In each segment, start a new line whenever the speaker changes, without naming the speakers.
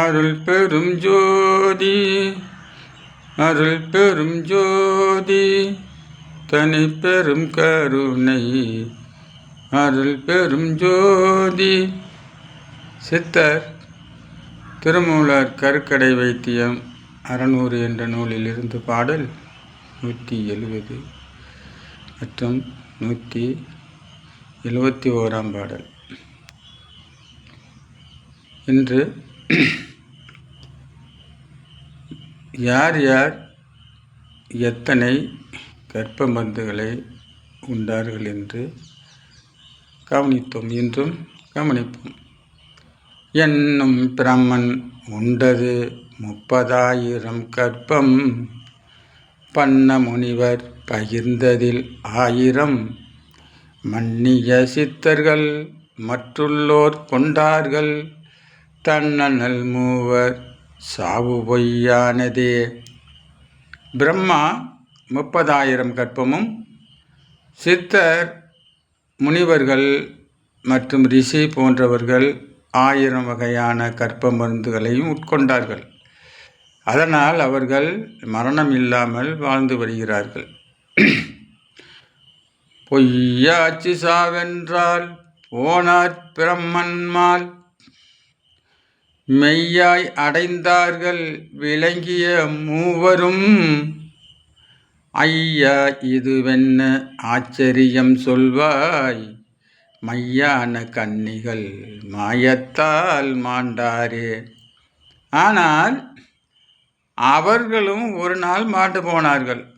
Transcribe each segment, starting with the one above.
அருள் பெரும் ஜோதி அருள் பெரும் ஜோதி தனி பெரும் கருணை. அருள் பெரும் ஜோதி. சித்தர் திருமூலர் கருக்கடை வைத்தியம் அறநூறு என்ற நூலிலிருந்து பாடல் நூற்றி எழுபது மற்றும் நூற்றி எழுபத்தி ஓராம் பாடல். இன்று யார் யார் எத்தனை கற்ப மருந்துகளை உண்டார்கள் என்று கவனித்தோம். என்றும் கவனிப்போம். என்னும் பிரம்மன் உண்டது முப்பதாயிரம் கற்பம். பண்ண முனிவர் பகிர்ந்ததில் ஆயிரம். மன்னிய சித்தர்கள் மற்றுள்ளோர் கொண்டார்கள். தன்னல் மூவர் சாவு பொய்யானதே. பிரம்மா முப்பதாயிரம் கற்பமும் சித்தர் முனிவர்கள் மற்றும் ரிஷி போன்றவர்கள் ஆயிரம் வகையான கற்ப மருந்துகளையும் உட்கொண்டார்கள். அதனால் அவர்கள் மரணம் இல்லாமல் வாழ்ந்து வருகிறார்கள். பொய்யாச்சி சாவென்றால் போனார் பிரம்மன்மால் மெய்யாய் அடைந்தார்கள் விளங்கிய மூவரும். ஐயா இதுவென்ன ஆச்சரியம் சொல்வாய்? மையான கன்னிகள் மாயத்தால் மாண்டாரே. ஆனால் அவர்களும் ஒரு நாள் மாண்டு போனார்கள்.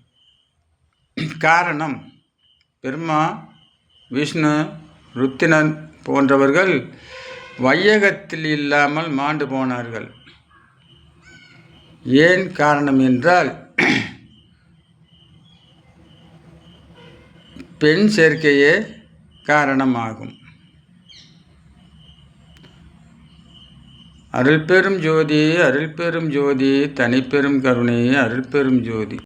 காரணம் பெருமா விஷ்ணு ருத்தினன் போன்றவர்கள் வையகத்தில் இல்லாமல் மாண்டு போனார்கள். ஏன் காரணம் என்றால் பெண் சேர்க்கையே காரணமாகும். அருள்பெரும் ஜோதி அருள்பெரும் ஜோதி தனிப்பெரும் கருணை அருள்பெரும் ஜோதி.